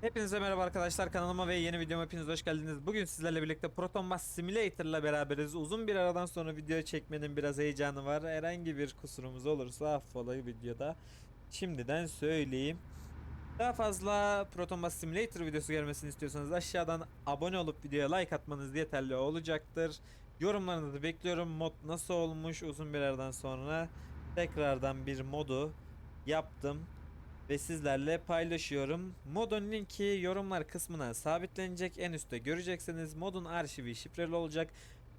Hepinize merhaba arkadaşlar kanalıma ve yeni videoma hepiniz hoş geldiniz. Bugün sizlerle birlikte Proton Bus Simulator ile beraberiz. Uzun bir aradan sonra video çekmenin biraz heyecanı var. Herhangi bir kusurumuz olursa affola videoda. Şimdiden söyleyeyim. Daha fazla Proton Bus Simulator videosu gelmesini istiyorsanız aşağıdan abone olup videoya like atmanız yeterli olacaktır. Yorumlarınızı bekliyorum. Mod nasıl olmuş uzun bir aradan sonra tekrardan bir modu yaptım ve sizlerle paylaşıyorum. Modun linki yorumlar kısmına sabitlenecek. En üstte göreceksiniz. Modun arşivi şifreli olacak.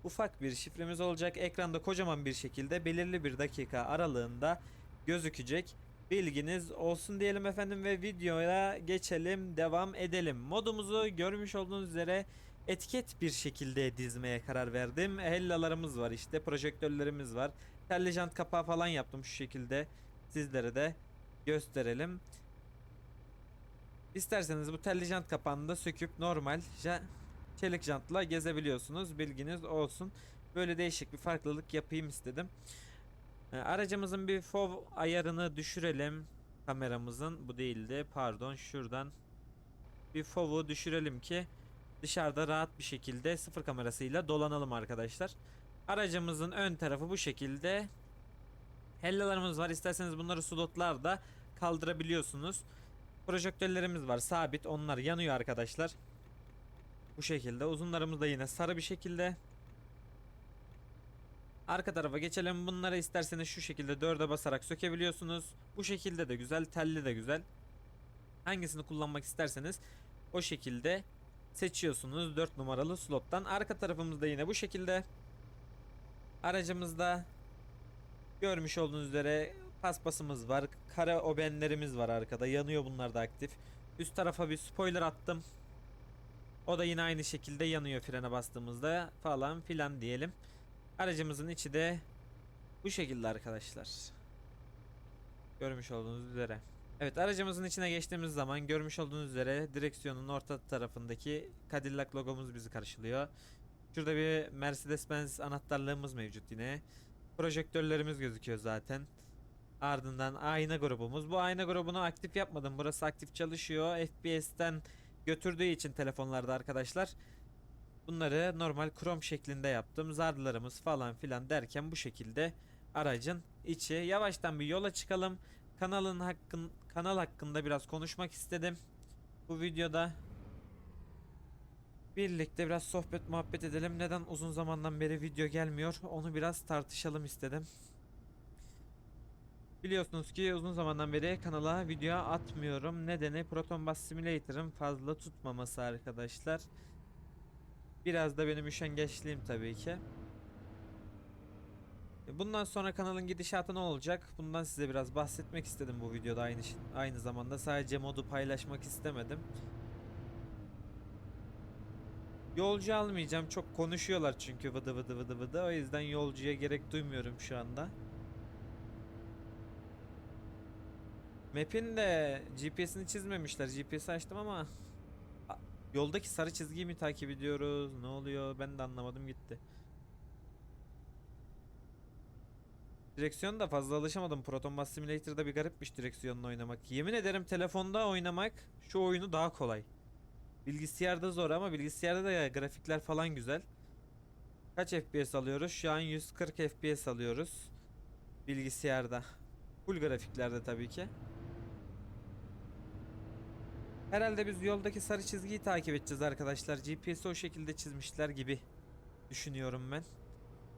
Ufak bir şifremiz olacak. Ekranda kocaman bir şekilde belirli bir dakika aralığında gözükecek. Bilginiz olsun diyelim efendim ve videoya geçelim, devam edelim. Modumuzu görmüş olduğunuz üzere etiket bir şekilde dizmeye karar verdim. Hellalarımız var işte, projektörlerimiz var. Telli jant kapağı falan yaptım şu şekilde. Sizlere de gösterelim. İsterseniz bu telli jant kapağını da söküp normal çelik jantla gezebiliyorsunuz. Bilginiz olsun. Böyle değişik bir farklılık yapayım istedim. Ee, Aracımızın bir FOV ayarını düşürelim. Kameramızın bu değildi. Pardon şuradan bir FOV'u düşürelim ki dışarıda rahat bir şekilde sıfır kamerasıyla dolanalım arkadaşlar. Aracımızın ön tarafı bu şekilde. Hellalarımız var. İsterseniz bunları slotlarda kaldırabiliyorsunuz. Projektörlerimiz var. Sabit. Onlar yanıyor arkadaşlar. Bu şekilde. Uzunlarımız da yine sarı bir şekilde. Arka tarafa geçelim. Bunları isterseniz şu şekilde dörde basarak sökebiliyorsunuz. Bu şekilde de güzel. Telli de güzel. Hangisini kullanmak isterseniz o şekilde seçiyorsunuz 4 numaralı slottan. Arka tarafımızda yine bu şekilde. Aracımızda görmüş olduğunuz üzere paspasımız var. Kara obenlerimiz var arkada. Yanıyor bunlar da aktif. Üst tarafa bir spoiler attım. O da yine aynı şekilde yanıyor frene bastığımızda falan filan diyelim. Aracımızın içi de bu şekilde arkadaşlar. Görmüş olduğunuz üzere. Evet aracımızın içine geçtiğimiz zaman görmüş olduğunuz üzere direksiyonun orta tarafındaki Cadillac logomuz bizi karşılıyor. Şurada bir Mercedes-Benz anahtarlığımız mevcut yine. Projektörlerimiz gözüküyor zaten. Ardından ayna grubumuz. Bu ayna grubunu aktif yapmadım. Burası aktif çalışıyor. FPS'ten götürdüğü için telefonlarda arkadaşlar. Bunları normal krom şeklinde yaptım. Zarlarımız falan filan derken bu şekilde aracın içi. Yavaştan bir yola çıkalım. Kanalın hakkın kanal hakkında biraz konuşmak istedim. Bu videoda birlikte biraz sohbet muhabbet edelim. Neden uzun zamandan beri video gelmiyor? Onu biraz tartışalım istedim. Biliyorsunuz ki uzun zamandan beri kanala video atmıyorum. Nedeni Proton Bus Simulator'ın fazla tutmaması arkadaşlar. Biraz da benim üşengeçliğim tabii ki. Bundan sonra kanalın gidişatı ne olacak? Bundan size biraz bahsetmek istedim bu videoda aynı aynı zamanda. Sadece modu paylaşmak istemedim. Yolcu almayacağım. Çok konuşuyorlar çünkü vıdı vıdı vıdı vıdı. O yüzden yolcuya gerek duymuyorum şu anda. Map'in de GPS'ini çizmemişler. GPS'i açtım ama yoldaki sarı çizgiyi mi takip ediyoruz? Ne oluyor? Ben de anlamadım gitti. Direksiyon da fazla alışamadım. Proton Bus Simulator'da bir garipmiş direksiyonla oynamak. Yemin ederim telefonda oynamak şu oyunu daha kolay. Bilgisayarda zor ama bilgisayarda da grafikler falan güzel. Kaç FPS alıyoruz? Şu an 140 FPS alıyoruz. Bilgisayarda. Full grafiklerde tabii ki. Herhalde biz yoldaki sarı çizgiyi takip edeceğiz arkadaşlar. GPS'i o şekilde çizmişler gibi düşünüyorum ben.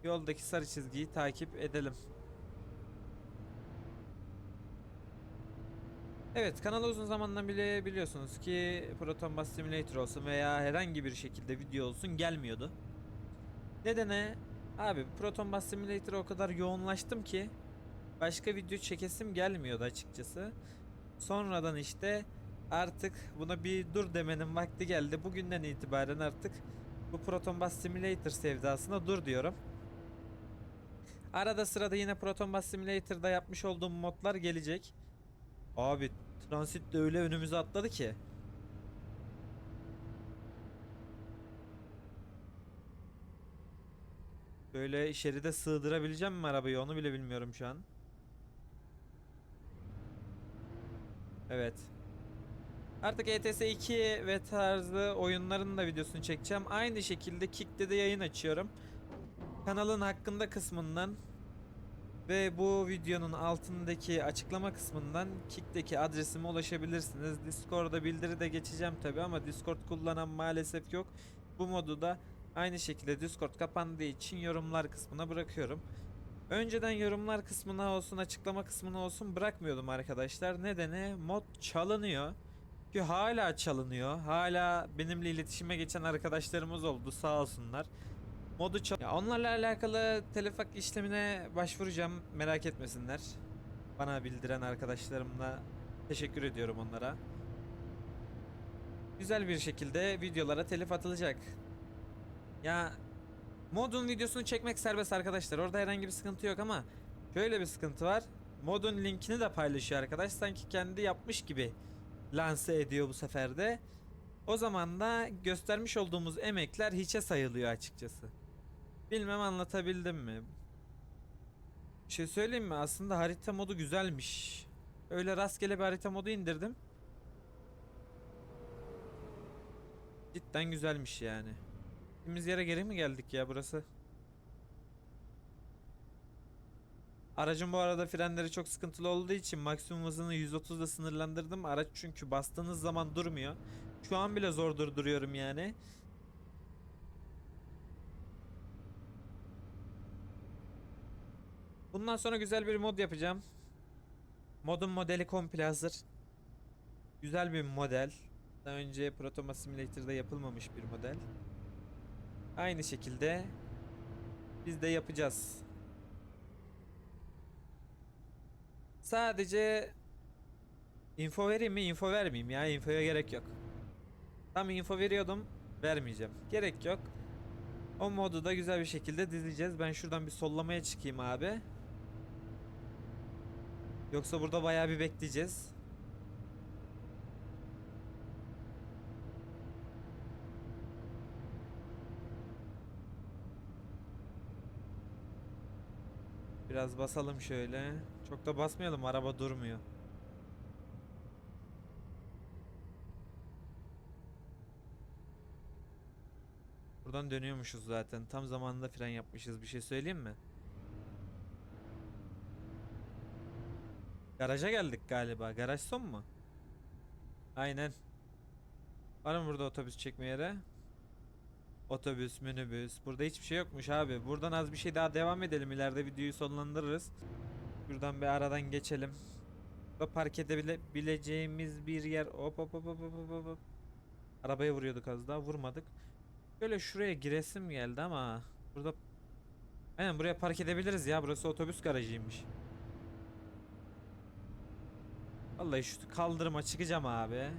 Yoldaki sarı çizgiyi takip edelim. Evet kanalı uzun zamandan bile biliyorsunuz ki Proton Bus Simulator olsun veya herhangi bir şekilde video olsun gelmiyordu. Nedeni abi Proton Bus Simulator'a o kadar yoğunlaştım ki başka video çekesim gelmiyordu açıkçası. Sonradan işte artık buna bir dur demenin vakti geldi. Bugünden itibaren artık bu Proton Bus Simulator sevdasına dur diyorum. Arada sırada yine Proton Bus Simulator'da yapmış olduğum modlar gelecek. Abi transit de öyle önümüze atladı ki. Böyle şeride sığdırabileceğim mi arabayı onu bile bilmiyorum şu an. Evet. Artık ETS 2 ve tarzı oyunların da videosunu çekeceğim. Aynı şekilde Kick'te de yayın açıyorum. Kanalın hakkında kısmından ve bu videonun altındaki açıklama kısmından Kick'teki adresime ulaşabilirsiniz. Discord'da bildiri de geçeceğim tabi ama Discord kullanan maalesef yok. Bu modu da aynı şekilde Discord kapandığı için yorumlar kısmına bırakıyorum. Önceden yorumlar kısmına olsun açıklama kısmına olsun bırakmıyordum arkadaşlar. Nedeni mod çalınıyor. Ki hala çalınıyor. Hala benimle iletişime geçen arkadaşlarımız oldu sağ olsunlar. Modu çal ya onlarla alakalı telif hak işlemine başvuracağım. Merak etmesinler. Bana bildiren arkadaşlarımla teşekkür ediyorum onlara. Güzel bir şekilde videolara telif atılacak. Ya modun videosunu çekmek serbest arkadaşlar. Orada herhangi bir sıkıntı yok ama şöyle bir sıkıntı var. Modun linkini de paylaşıyor arkadaş. Sanki kendi yapmış gibi lanse ediyor bu sefer de. O zaman da göstermiş olduğumuz emekler hiçe sayılıyor açıkçası. Bilmem anlatabildim mi? Bir şey söyleyeyim mi? Aslında harita modu güzelmiş. Öyle rastgele bir harita modu indirdim. Cidden güzelmiş yani. Gittiğimiz yere geri mi geldik ya burası? Aracın bu arada frenleri çok sıkıntılı olduğu için maksimum hızını 130'da sınırlandırdım. Araç çünkü bastığınız zaman durmuyor. Şu an bile zor durduruyorum yani. Bundan sonra güzel bir mod yapacağım. Modun modeli komple hazır. Güzel bir model. Daha önce Protoma Simulator'da yapılmamış bir model. Aynı şekilde biz de yapacağız. Sadece info vereyim mi? Info vermeyeyim ya. Infoya gerek yok. Tam info veriyordum. Vermeyeceğim. Gerek yok. O modu da güzel bir şekilde dizeceğiz. Ben şuradan bir sollamaya çıkayım abi. Yoksa burada bayağı bir bekleyeceğiz. Biraz basalım şöyle. Çok da basmayalım araba durmuyor. Buradan dönüyormuşuz zaten. Tam zamanında fren yapmışız. Bir şey söyleyeyim mi? Garaja geldik galiba. Garaj son mu? Aynen. Var mı burada otobüs çekme yeri? Otobüs, minibüs. Burada hiçbir şey yokmuş abi. Buradan az bir şey daha devam edelim. İleride videoyu sonlandırırız. Şuradan bir aradan geçelim. Burada park edebileceğimiz bir yer. Hop hop hop hop hop hop. Arabaya vuruyorduk az daha. Vurmadık. Böyle şuraya giresim geldi ama burada Aynen buraya park edebiliriz ya. Burası otobüs garajıymış. Vallahi şu kaldırıma çıkacağım abi.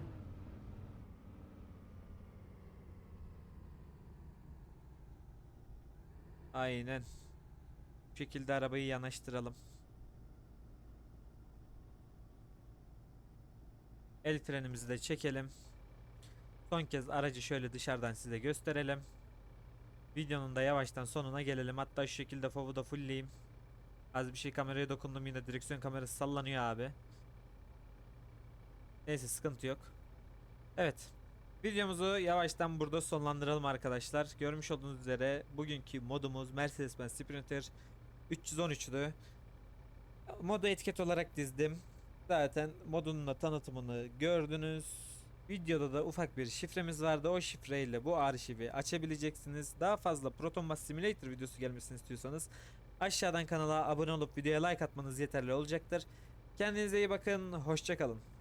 Aynen. Bu şekilde arabayı yanaştıralım. El frenimizi de çekelim. Son kez aracı şöyle dışarıdan size gösterelim. Videonun da yavaştan sonuna gelelim. Hatta şu şekilde fovu da fullleyeyim. Az bir şey kameraya dokundum yine direksiyon kamerası sallanıyor abi. Neyse sıkıntı yok. Evet. Videomuzu yavaştan burada sonlandıralım arkadaşlar. Görmüş olduğunuz üzere bugünkü modumuz Mercedes-Benz Sprinter 313'tü. Modu etiket olarak dizdim. Zaten modunun da tanıtımını gördünüz. Videoda da ufak bir şifremiz vardı. O şifreyle bu arşivi açabileceksiniz. Daha fazla Proton Mass Simulator videosu gelmesini istiyorsanız aşağıdan kanala abone olup videoya like atmanız yeterli olacaktır. Kendinize iyi bakın. Hoşçakalın.